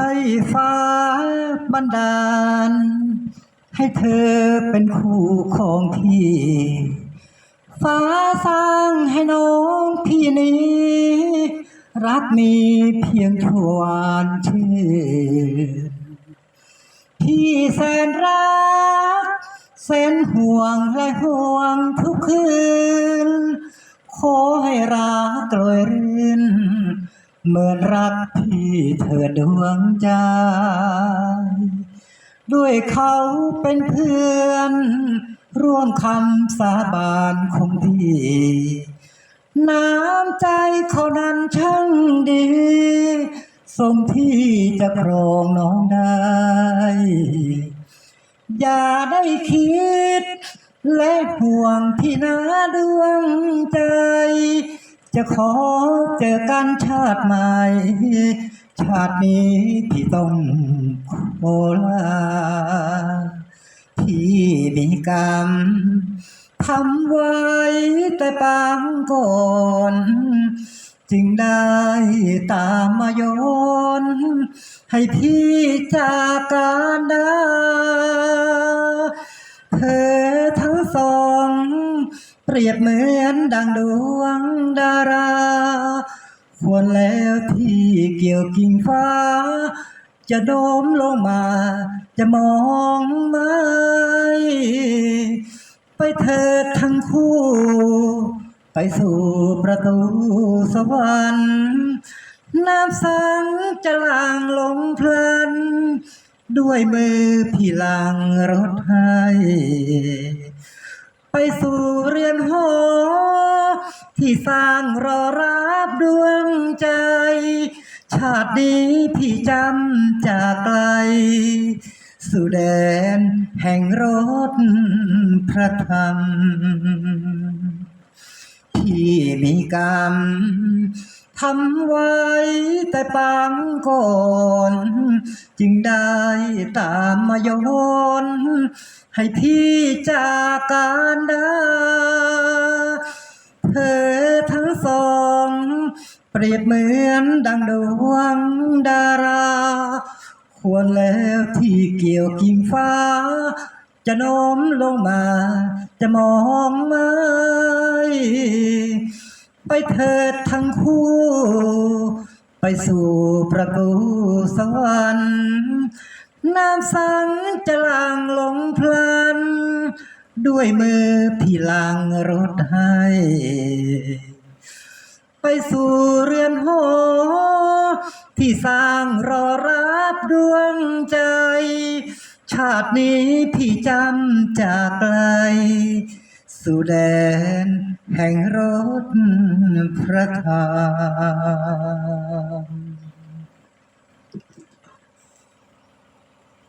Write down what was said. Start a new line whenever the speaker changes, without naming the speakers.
ช่ฟ้าบันดาล ให้เธอเป็นคู่ของพี่ ฟ้าสร้างให้น้องพี่นี้ รักมีเพียงชวานชื่นพี่แสนรักแสนห่วงและห่วงทุกคืน ขอให้รักกลอยรื่ เหมือนรักพี่เธอดวงใจ ด้วยเขาเป็นเพื่อน ร่วมคำสาบานคงดีน้ำใจเขานั้นช่างดีสมที่จะครองน้องได้ อย่าได้คิด และห่วงพี่นาดวงใจ จะขอเจอกันชาติใหม่ ชาตินี้พี่ต้องโคลาพี่มีกรรมทำไว้แต่ปางก่อนจึงได้ตามมาย้อนให้พี่จากการด เปรียบเหมือนดังดวงดาราควรแล้วที่เกี่ยวกิ่งฟ้า จะโน้มลงมา จะมองไหมไปเถิดทั้งคู่ ไปสู่ประตูสวรรค์น้ำสังจะลางลงเพลินด้วยมือพี่ลางรถให้ ไปสู่เรือนหอ ที่สร้างรอรับดวงใจ ชาตินี้พี่จำจากไกล สู่แดนแห่งรถพระธรรม ที่มีกรรม ทำไว้แต่ปางก่อน จึงได้ตามมาย้อนให้พี่จากการดาเธอทั้งสอง เปรียบเหมือนดังดวงดารา ควรแล้วที่เกี่ยวกิ่งฟ้า จะโน้มลงมา จะมองไหม ไปเถิดทั้งคู่ ไปสู่ประตูสวรรค์น้ำสังจะลางลงพลัน ด้วยมือพี่ลางรถให้ ไปสู่เรือนหอที่สร้างรอรับดวงใจ ชาตินี้พี่จำจากไกล สุแดนแห่งรถพระธรรม